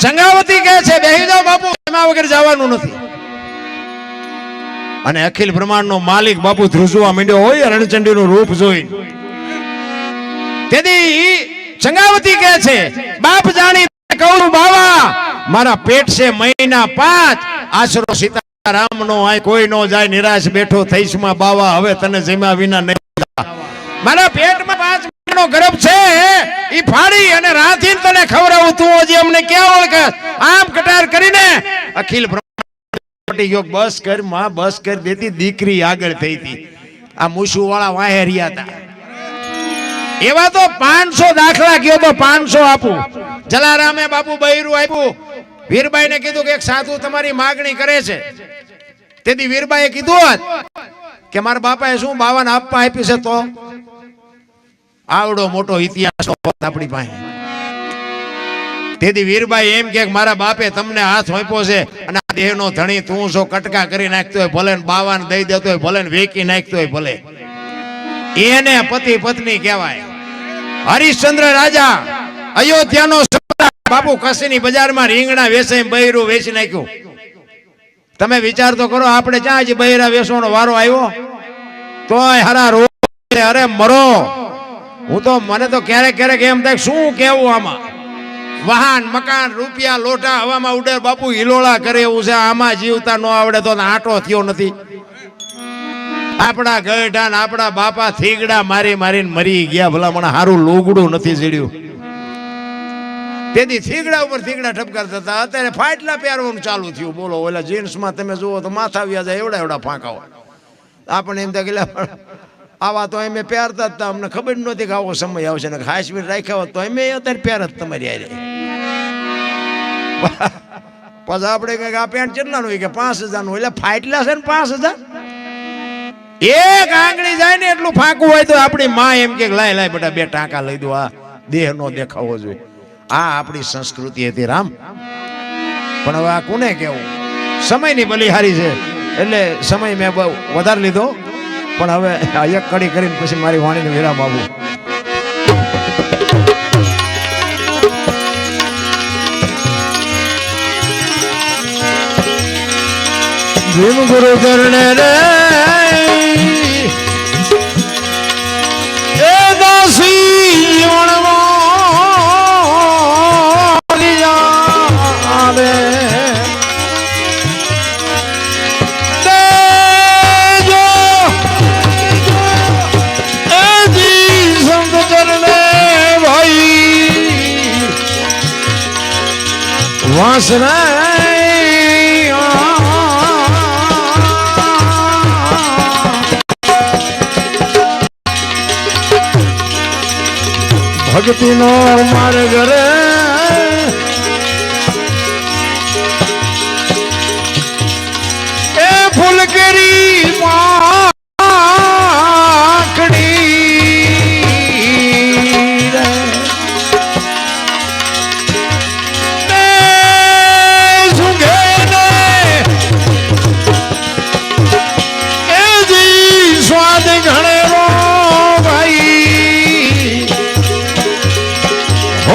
ચંગાવતી કહે છે, બેહી જાઓ બાપુ, એમાં વગર જવાનું નથી. અને અખિલ બ્રહ્માંડ નો માલિક બાપુ ધ્રુજવા માંડ્યો હોય રણચંડી નું રૂપ જોઈ તેથી ચંગાવતી કહે છે, બાપ જાણી કહું, બાવા, મારા પેટ છે મહિના પાંચ, આશરો સીતારામ નો આય કોઈ નો જાય, નિરાશ બેઠો થઈશમાં, બાવા, હવે તને જેમાં વિના નહીં મારા પેટમાં પાંચ મહિનાનો ગર્ભ છે, ઈ ફાડી અને રાંધીને તને ખવડાવું તું હજી અમને ક્યાં ઓળખે? આમ કટાર કરીને અખિલ ગયો, બસ કર, માં બસ કર દેતી દીકરી આગળ થઈ હતી. આ મુસુ વાળા વાહે રહ્યા હતા. એવા તો પાંચસો દાખલા કયો તો પાંચસો આપું. જલારામે બાપુ બૈરું આપ્યું. વીરબાઈ ને કીધું કે એક સાધુ તમારી માગણી કરે છે. તેથી વીરબાઈએ કીધું હોત કે મારા બાપાએ શું બાવાને આપવા આપી છે તો? આવડો મોટો ઇતિહાસ આપણી પાસે. તેથી વીરભાઈ એમ કે મારા બાપે તમને હાથ હોપ્યો છે અને આ દેહનો ધણી તું છો કટકા કરી નાખતો હોય ભલે બાવાને દઈ દેતો હોય, ભલે વેકી નાખતો હોય, ભલે. એને પતિ પત્ની કહેવાય. હરિશ્ચંદ્ર રાજા અયોધ્યાનો બાપુ કસીની બજારમાં રીંગણા વેસે બૈરું વેચી નાખ્યું. તમે વિચાર તો કરો, આપણે ક્યાં જ બૈરા વેસવાનો વારો આવ્યો? તોય હરા રો અરે મરો. હું તો મને તો ક્યારેક ક્યારેક એમ થાય, શું કેવું આમાં? વાહન મકાન, રૂપિયા, લોટા, હવામાં ઉડે બાપુ હિલોળા કરે એવું છે, આમાં જીવતા ન આવડે તો આટો થયો નથી. આપણા ને આપણા બાપા થીગડા મારી મારીને મરી ગયા ભલા મને સારું લોગડું નથી જડ્યું તેથી થીગડા ઉપર થીગડા ઠપકારતા હતા અત્યારે ફાટલા પહેરવાનું ચાલુ થયું. બોલો, ઓલા જીન્સમાં તમે જુઓ તો માથા વ્યાજા એવડા એવડા ફાંકા હોય આપણે એમ થાય કે આવા તો અમે પહેરતા હતા અમને ખબર નહોતી કે આવો સમય આવશે. ને હાશમીર રાખ્યા હોત તો અમે અત્યારે પહેરત તમારી હારે. પછી આપણે કંઈક આ પેન્ટ કેટલાનું હોય કે પાંચ હજારનું નું એટલે ફાટલા છે ને પાંચ હજાર? એક આંગળી જાય ને એટલું ફાંકું હોય તો આપણી માં એમ કે લાય લાય બેટા, બે ટાંકા લઈ દો. આ દેહ નો દેખાવો જોઈએ. આ આપણી સંસ્કૃતિ હતી રામ. પણ હવે આ કોને કેવું સમયની બલિહારી છે. એટલે સમય મેં બહુ વધારે લીધો. પણ હવે આ એક કડી કરીને પછી મારી વાણીને વિરામ આપું. ભીમ ગુરુ ચરણે રે ભક્તિ નો માર્ગ રે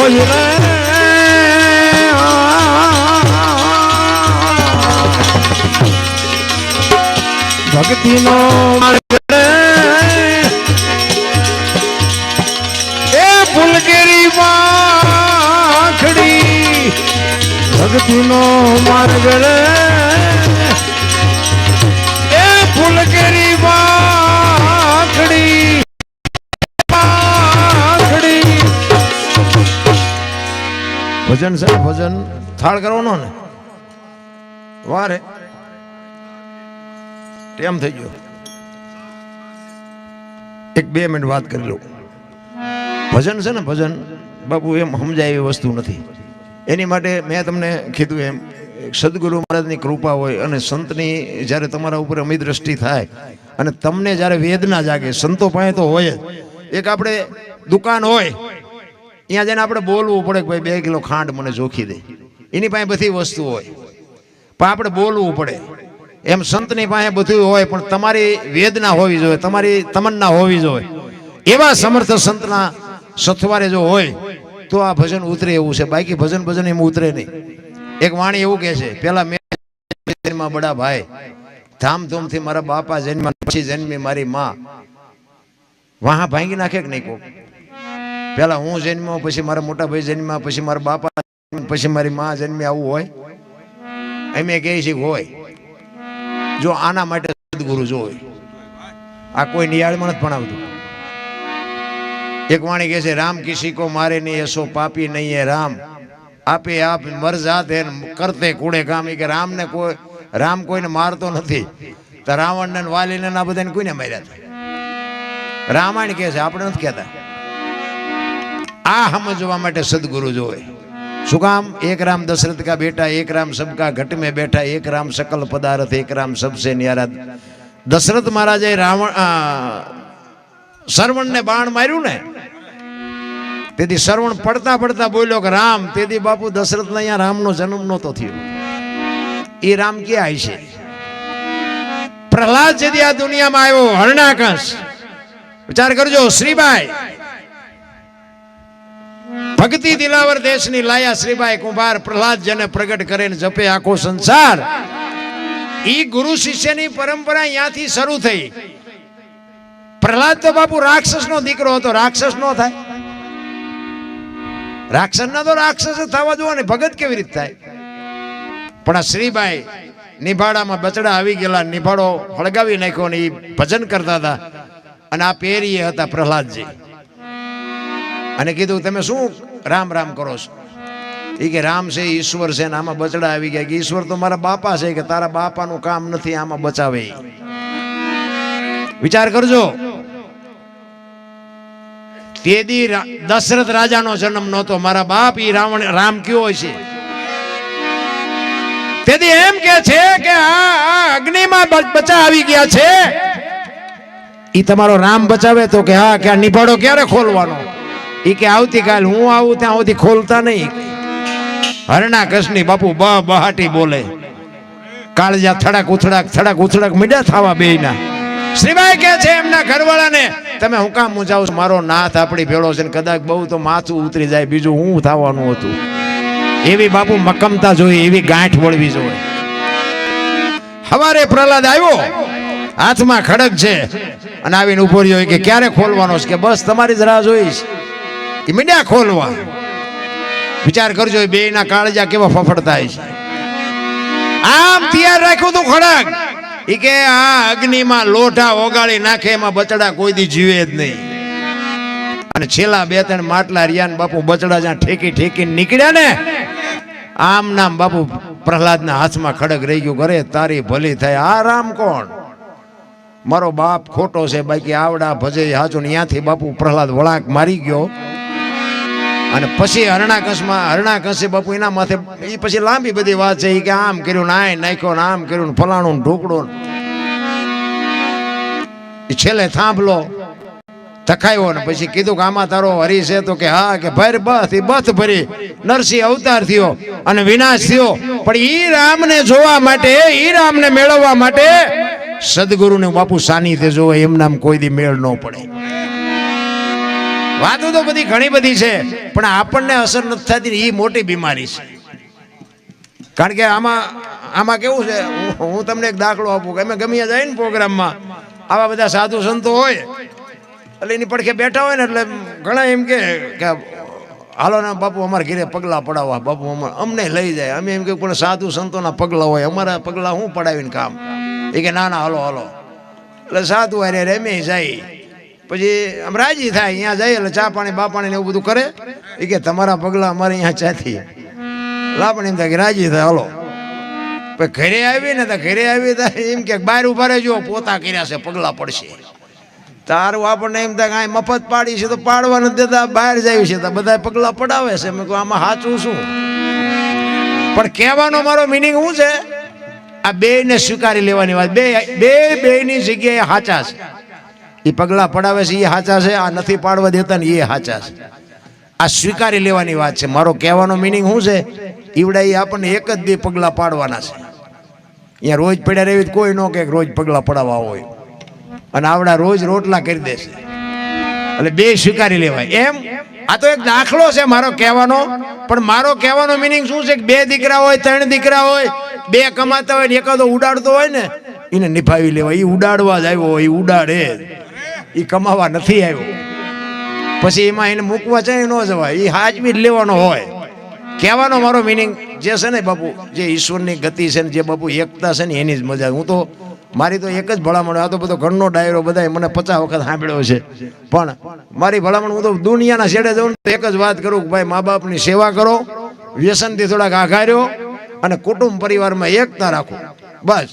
હોય રે ભક્તિ નો એ ફૂલકેરી માખડી ભક્તિ નો માર્ગ ભજન છે, ભજન થાળ કરવાનો ને? વારે. ટેમ થઈ ગયો. એક બે મિનિટ વાત કરી લઉં. ભજન છે ને, ભજન. બાપુ, એમ સમજાય એવી વસ્તુ નથી. એની માટે મેં તમને કીધું એમ, સદગુરુ મહારાજની કૃપા હોય અને સંતની જ્યારે તમારા ઉપર અમી દ્રષ્ટિ થાય અને તમને જ્યારે વેદના જાગે, સંતો પાસે તો હોય જ. એક આપણે દુકાન હોય ત્યાં જઈને આપણે બોલવું પડે કે ભાઈ બે કિલો ખાંડ મને જોખી દે. એની પાસે બધી વસ્તુ હોય. પણ આપણે બોલવું પડે. એમ સંતની પાસે બધું હોય, પણ તમારી વેદના હોવી જોઈએ, તમારી તમન્ના હોવી જોઈએ. એવા સમર્થ સંતના સથવારે જો હોય, તો આ ભજન ઉતરે એવું છે. બાકી ભજન ભજન એમ ઉતરે નહીં. એક વાણી એવું કહે છે, પેલા મેં બડા ભાઈ. ધામધૂમથી મારા બાપા જન્મ પછી જન્મી મારી માં. વાહ, ભાંગી નાખે કે નહીં કોક? પેલા હું જન્મ્યો, પછી મારા મોટા ભાઈ જન્મ્યા, પછી મારા બાપા પછી મારી માં જન્મી, આવું હોય? અમે કહે છે હોય. જો આના માટે સદગુરુ જોવે આ કોઈ નિયાળમાં નથી ભણાવતું. એક વાણી કહે છે, રામ કિસી કો મારે નહીં એસો પાપી નહીં એ રામ. આપે આપ મર જાતે કરતે કુડે કામ કે રામને કોઈ રામ કોઈને મારતો નથી. તો રાવણને ને ને આ બધાને કોઈને માર્યા રામાયણ કહે છે, આપણે નથી કહેતા. આ સમજવા માટે સદગુરુ જોવે. શું કામ? એક રામ દશરથ કા બેટા એક રામ સબકા ઘટ में બેઠા એક રામ સકલ પદાર્થ એક રામ સબસે ન્યારા દશરથ મહારાજે રાવણ આ, સરવણને બાણ માર્યું ને? તેથી શ્રવણ પડતા પડતા બોલ્યો કે રામ તેથી બાપુ દશરથ અહીંયા રામનો જન્મ નહોતો થયો. એ રામ ક્યાં છે પ્રહલાદ જેથી આ દુનિયામાં આવ્યો હરણાકંશ વિચાર કરજો શ્રીબાઈ ભક્તિ દિલાવર દેશની લાયા શ્રીભાઈ કુંભાર પ્રહલાદ જેને પ્રગટ કરીને જપે આખો સંસાર. ઈ ગુરુ શિષ્યની પરંપરા અહીંયાથી શરૂ થઈ. પ્રહલાદ તો બાપુ રાક્ષસ નો દીકરો હતો, રાક્ષસ નો થાય. રાક્ષસ ના તો રાક્ષસ થવા જુઓ ને ભગત કેવી રીતે થાય? પણ આ શ્રીભાઈ નિભાડામાં બચડા આવી ગયેલા, નિભાડો હળગાવી નાખ્યો ને એ ભજન કરતા હતા. અને આ પેરીએ હતા પ્રહલાદજી. અને કીધું, તમે શું રામ રામ કરો છો. એ કે રામ છે, ઈશ્વર છે ને આમાં બચડા આવી ગયા. કે ઈશ્વર તો મારા બાપા છે કે તારા બાપાનું કામ નથી, આમાં બચાવે વિચાર કરજો. તેદી દશરથ રાજાનો જન્મ નહોતો. મારા બાપ ઈ રાવણ, રામ કયો છે? તેથી એમ કે છે કે આ અગ્નિમાં બચા આવી ગયા છે. ઈ તમારો રામ બચાવે તો કે હા, કે નિભાડો ક્યારે ખોલવાનો? ઈ કે આવતીકાલ હું આવું ત્યાં સુધી ખોલતા નહીં. હરણા કૃષ્ણી બાપુ બ બહાટી બોલે. કાળજા થડાક ઉથડાક થડાક ઉથડાક મીડા થવા બે ના શ્રીભાઈ કે છે એમના ઘરવાળાને, તમે હું કામ મુંજાવ મારો નાથ આપણી ભેળો છે ને કદાચ બહુ તો માથું ઉતરી જાય, બીજું હું થવાનું હતું? એવી બાપુ મક્કમતા જોઈએ એવી ગાંઠ વળવી જોઈએ હવારે પ્રહલાદ આવ્યો. હાથમાં ખડક છે. અને આવીને ઊભો રહ્યો. કે, ક્યારે ખોલવાનો છે? કે, બસ, તમારી જ જોઈશ. એ મીડિયા ખોલવા. વિચાર કરજો બે ના કાળજા કેવા ફફડતા છે. આમ તૈયાર રાખ્યું તું ખોરાક એ કે આ અગ્નિમાં લોઢા ઓગાળી નાખે, એમાં બચડા કોઈ દી જીવે જ નહીં. અને છેલ્લા બે ત્રણ માટલા રહ્યા ને બાપુ બચડા જ્યાં ઠેકી ઠેકી નીકળ્યા ને, આમ નામ બાપુ પ્રહલાદના હાથમાં ખડક રહી ગયું. ઘરે તારી ભલી થાય. આ રામ કોણ? મારો બાપ ખોટો છે, બાકી આવડા ભજે હાચો ત્યાંથી બાપુ પ્રહલાદ વળાંક મારી ગયો. અને પછી હરણાકંશમાં હરણાકંશે બાપુ એના માથે એ પછી લાંબી બધી વાત છે કે આમ કર્યું ને આય નાખ્યો ને આમ કર્યું ને ફલાણું ને ઢોકળું છેલ્લે થાંભલો તખાયો ને પછી કીધું કે આમાં તારો હરી છે તો કે હા, કે ભર બથ એ બથ ભરી. નરસિંહ અવતાર થયો અને વિનાશ થયો. પણ ઈ રામને જોવા માટે, ઈ રામને મેળવવા માટે સદગુરુને બાપુ સાનિધ્ય જોવે એમ નામ કોઈ દી મેળ ન પડે. વાતો તો બધી ઘણી બધી છે, પણ આપણને અસર નથી થતી એ મોટી બીમારી છે. કારણ કે આમાં આમાં કેવું છે, હું- તમને એક દાખલો આપું કે અમે ગમે જાય ને પ્રોગ્રામમાં આવા બધા સાધુ સંતો હોય, એટલે એની પડખે બેઠા હોય ને એટલે ઘણા એમ કે કે હાલો ના બાપુ અમારા ઘેરે પગલાં પડાવવા, બાપુ અમારે અમને લઈ જાય. અમે એમ કે પણ સાધુ સંતોના પગલાં હોય, અમારા પગલાં હું પડાવીને કામ એ કે ના ના, હાલો હાલો. એટલે સાધુ અરે રેમે જાય. પછી આમ રાજી થાય, અહીંયા જાય એટલે ચા પાણી, બા પાણી એવું બધું કરે. એ કે તમારા પગલા અમારે અહીંયા ચાથી લાપણ એમ થાય કે રાજી થાય, હાલો. પછી ઘરે આવી ને તો ઘરે આવી તો એમ કે બહાર ઊભા રહેજો, પોતા કર્યા છે, પગલા પડશે. તારું આપણને એમ થાય કે આ મફત પાડી છે તો પાડવા નથી દેતા, બહાર જાય છે તો બધા પગલા પડાવે છે. મેં કહું આમાં સાચું શું? પણ કહેવાનો મારો મિનિંગ શું છે? આ બે ને સ્વીકારી લેવાની વાત. બે બે બે ની જગ્યાએ સાચા છે. એ પગલા પડાવે છે એ સાચા છે, આ નથી પાડવા દેતા ને એ સાચા છે. આ સ્વીકારી લેવાની વાત છે. મારો કહેવાનો મિનિંગ શું છે? ઈવડા એ આપણને એક જ બે પગલા પાડવાના છે. અહીંયા રોજ પડ્યા રહેવી કોઈ ન કે રોજ પગલા પડાવવા હોય. અને આવડા રોજ રોટલા કરી દેશે એટલે બે સ્વીકારી લેવાય. એમ? આ તો એક દાખલો છે મારો કહેવાનો. પણ મારો કહેવાનો મિનિંગ શું છે? કે બે દીકરા હોય, ત્રણ દીકરા હોય, બે કમાતા હોય ને એકાદો ઉડાડતો હોય ને, એને નિભાવી લેવાય. એ ઉડાડવા જ આવ્યો હોય એ ઉડાડે એ કમાવા નથી આવ્યો. પછી એમાં એને મૂકવા જાય ન જવાય. એ હાજવી જ લેવાનો હોય. કહેવાનો મારો મિનિંગ જે છે ને બાપુ, જે ઈશ્વરની ગતિ છે ને જે બાપુ એકતા છે ને એની જ મજા. હું તો, મારી તો એક જ ભલામણ, આ તો બધો ઘરનો ડાયરો બધા મને પચાસ વખત સાંભળ્યો છે. પણ મારી ભલામણ, હું તો દુનિયાના છેડે જાઉં તો એક જ વાત કરું કે ભાઈ મા બાપની સેવા કરો, વ્યસનથી થોડાક આઘાર્યો અને કુટુંબ પરિવારમાં એકતા રાખો. બસ.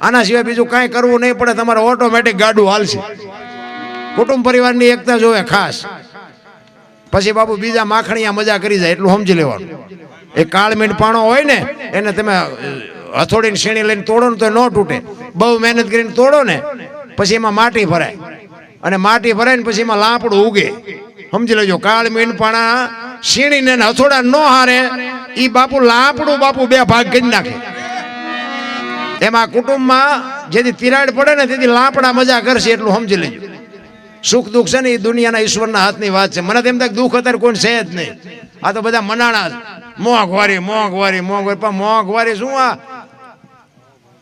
આના સિવાય બીજું કાંઈ કરવું નહીં પડે, તમારે ઓટોમેટિક ગાડું હાલશે. કુટુંબ પરિવારની એકતા જોવે, ખાસ. પછી બાપુ બીજા માખણીયા મજા કરી જાય, એટલું સમજી લેવાનું. એ કાળ મીંડ પાણો હોય ને, એને તમે હથોડીને શેણી લઈને તોડો ને તો ન તૂટે. બહુ મહેનત કરીને તોડો ને, પછી એમાં માટી ભરાય. અને માટી ભરાય ને પછી એમાં લાપડું ઉગે. સમજી લેજો, કાળ મીંડ પાણા શીણીને હથોડા ન હારે એ બાપુ લાપડું બાપુ બે ભાગ કરી નાખે. એમાં કુટુંબમાં જેથી તિરાડ પડે ને, તેથી લાપડા મજા કરશે, એટલું સમજી લેજો. સુખ દુઃખ છે ને એ દુનિયાના ઈશ્વરના હાથની વાત છે. મને તેમ તક દુઃખ અત્યારે કોઈ છે જ નહીં. આ તો બધા મનાણા. મોંઘવારી મોંઘવારી મોંઘવારી. પણ મોંઘવારી શું આ?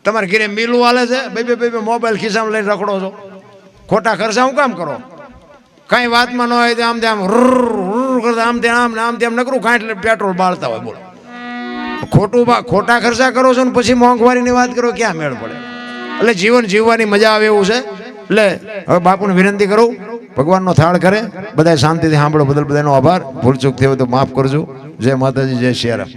તમારે ઘરે મિલું હાલે છે? બે બે બે મોબાઈલ ખિસ્સામાં લઈને રખડો છો. ખોટા ખર્ચા હું કામ કરો? કઈ વાતમાં ન હોય તો આમ રૂર કરતા આમ તેમ, આમ આમ તેમ નકરું કાંઈ એટલે પેટ્રોલ બાળતા હોય, બોલો. ખોટું ખોટા ખર્ચા કરો છો ને પછી મોંઘવારીની વાત કરો, ક્યાં મેળ પડે? એટલે જીવન જીવવાની મજા આવે એવું છે? એટલે હવે બાપુને વિનંતી કરું, ભગવાનનો થાળ કરે બધા શાંતિથી સાંભળો, બદલ બધાનો આભાર. ભૂલચૂક થયો હોય તો માફ કરજો. જય માતાજી, જય સિયારામ